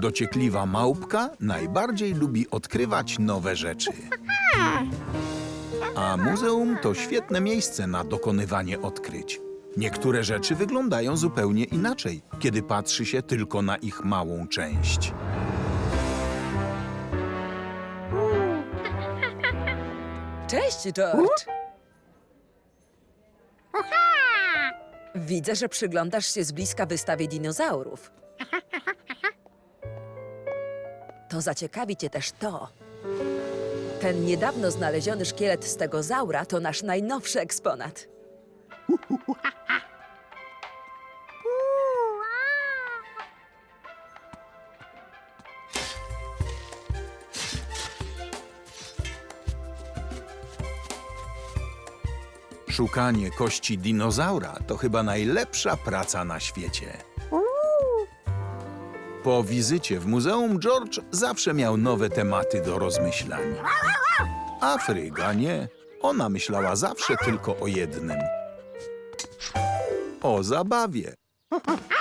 Dociekliwa małpka najbardziej lubi odkrywać nowe rzeczy. A muzeum to świetne miejsce na dokonywanie odkryć. Niektóre rzeczy wyglądają zupełnie inaczej, kiedy patrzy się tylko na ich małą część. Cześć, George. Widzę, że przyglądasz się z bliska wystawie dinozaurów. To zaciekawi cię też to. Ten niedawno znaleziony szkielet stegozaura to nasz najnowszy eksponat. Szukanie kości dinozaura to chyba najlepsza praca na świecie. Po wizycie w muzeum George zawsze miał nowe tematy do rozmyślań. A nie. Ona myślała zawsze tylko o jednym. O zabawie.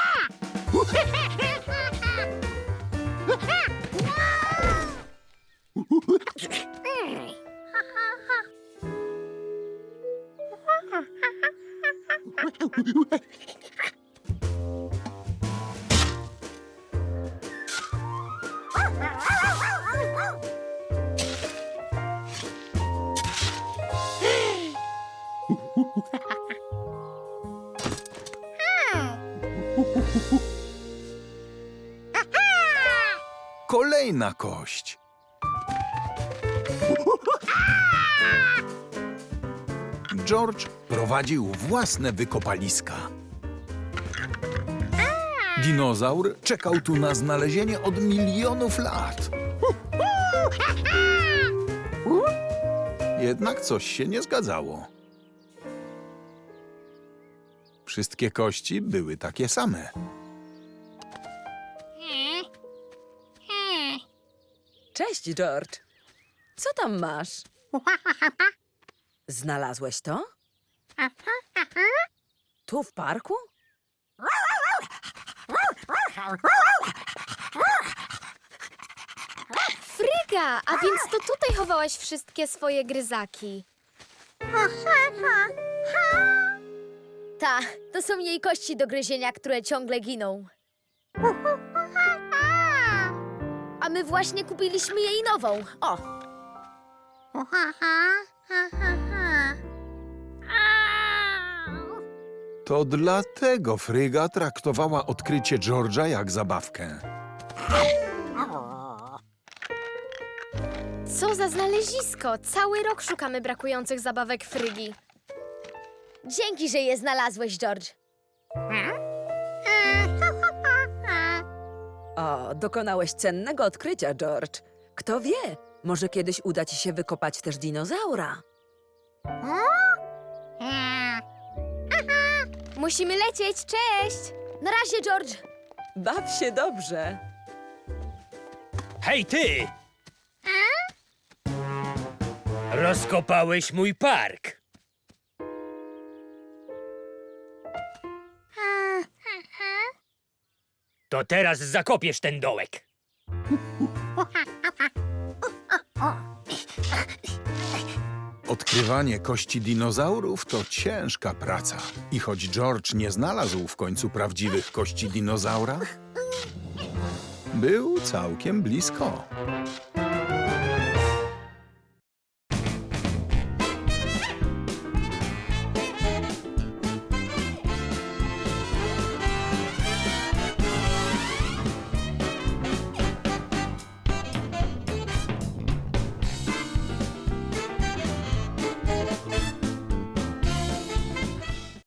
Kolejna kość. George prowadził własne wykopaliska. Dinozaur czekał tu na znalezienie od milionów lat. Jednak coś się nie zgadzało. Wszystkie kości były takie same. Cześć, George. Co tam masz? Znalazłeś to? Tu w parku? Fryga, a więc to tutaj chowałaś wszystkie swoje gryzaki. Ta, to są jej kości do gryzienia, które ciągle giną. A my właśnie kupiliśmy jej nową. O, To dlatego Fryga traktowała odkrycie George'a jak zabawkę. co za znalezisko! Cały rok szukamy brakujących zabawek Frygi. Dzięki, że je znalazłeś, George. O, dokonałeś cennego odkrycia, George. Kto wie, może kiedyś uda ci się wykopać też dinozaura. Musimy lecieć, cześć! Na razie, George. Baw się dobrze. Hej ty! Rozkopałeś mój park. To teraz zakopiesz ten dołek. Odkrywanie kości dinozaurów to ciężka praca. I choć George nie znalazł w końcu prawdziwych kości dinozaura, był całkiem blisko.